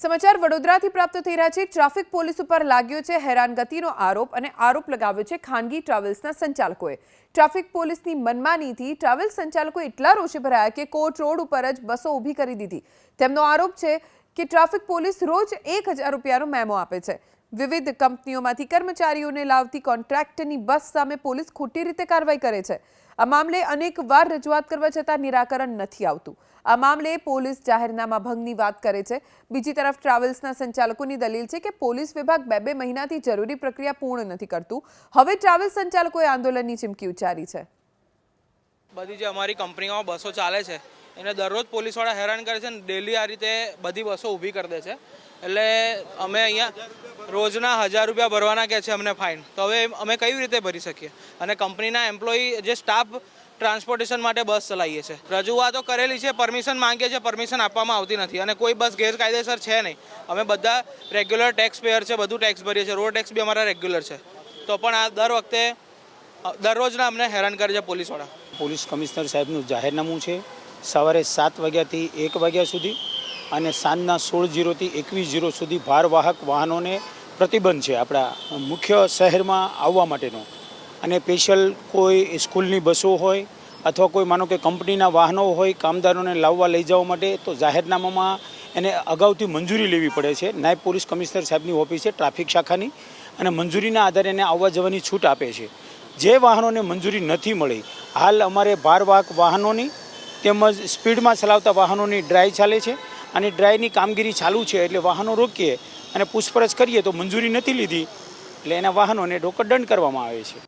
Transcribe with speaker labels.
Speaker 1: સમાચાર વડોદરાથી પ્રાપ્ત થઈ રહ્યા છે. ટ્રાફિક પોલીસ ઉપર લાગ્યો છે હેરાનગતિનો આરોપ અને આરોપ લગાવ્યો છે ખાનગી ટ્રાવેલ્સના સંચાલકોએ. ટ્રાફિક પોલીસની મનમાનીથી ટ્રાવેલ્સ સંચાલકો એટલા રોષે ભરાયા કે કોર્ટ રોડ ઉપર જ બસો ઊભી કરી દીધી. તેમનો આરોપ છે કે ટ્રાફિક પોલીસ રોજ એક હજાર રૂપિયાનો મેમો આપે છે. વિવિધ કંપનીઓમાંથી કર્મચારીઓને લાવતી કોન્ટ્રાક્ટની બસ સામે પોલીસ ખોટી રીતે કાર્યવાહી કરે છે. આ મામલે અનેક વાર રજૂઆત કરવા છતાં નિરાકરણ નથી આવતું. આ મામલે પોલીસ જાહેરનામા ભંગની વાત કરે છે. બીજી તરફ ટ્રાવેલ્સના સંચાલકોની દલીલ છે કે પોલીસ વિભાગ બે બે મહિનાથી જરૂરી પ્રક્રિયા પૂર્ણ નથી કરતું. હવે ટ્રાવેલ્સ સંચાલકોએ આંદોલનની ચીમકી ઉચ્ચારી છે.
Speaker 2: બધી જે અમારી કંપનીઓમાં બસો ચાલે છે. એને દરરોજ પોલીસવાળા હેરાન કરે છે અને ડેલી આ રીતે બધી બસો ઊભી કરી દે છે. એટલે અમે અહીંયા રોજના હજાર રૂપિયા ભરવાના કહે છે અમને ફાઇન તો હવે અમે કઈ રીતે ભરી શકીએ? અને કંપનીના એમ્પ્લોયી જે સ્ટાફ ટ્રાન્સપોર્ટેશન માટે બસ ચલાવીએ છે. રજૂઆતો કરેલી છે પરમિશન માંગીએ છીએ પરમિશન આપવામાં આવતી નથી. અને કોઈ બસ ગેરકાયદેસર છે નહીં. અમે બધા રેગ્યુલર ટેક્સ પેયર છે, બધું ટેક્સ ભરીએ છીએ. રોડ ટેક્સ બી અમારા રેગ્યુલર છે. તો પણ આ દર વખતે દરરોજના અમને હેરાન કરે છે પોલીસવાળા.
Speaker 3: પોલીસ કમિશનર સાહેબનું જાહેરનામું છે. સવારે સાત વાગ્યાથી એક વાગ્યા સુધી અને સાંજના સોળ જીરોથી એકવીસ જીરો સુધી ભારવાહક વાહનોને પ્રતિબંધ છે આપણા મુખ્ય શહેરમાં આવવા માટેનો. અને સ્પેશિયલ કોઈ સ્કૂલની બસો હોય અથવા કોઈ માનો કે કંપનીના વાહનો હોય કામદારોને લાવવા લઈ જવા માટે તો જાહેરનામામાં એને અગાઉથી મંજૂરી લેવી પડે છે. નાયબ પોલીસ કમિશનર સાહેબની ઓફિસ ટ્રાફિક શાખાની અને મંજૂરીના આધારે એને આવવા જવાની છૂટ આપે છે. જે વાહનોને મંજૂરી નથી મળી હાલ અમારે ભારવાહક વાહનોની તેમજ સ્પીડમાં ચલાવતા વાહનોની ડ્રાય ચાલે છે અને ડ્રાયની કામગીરી ચાલુ છે એટલે વાહનો રોકીએ અને પૂછપરછ કરીએ તો મંજૂરી નથી લીધી એટલે એના વાહનોને ડોકડંડ કરવામાં આવે છે.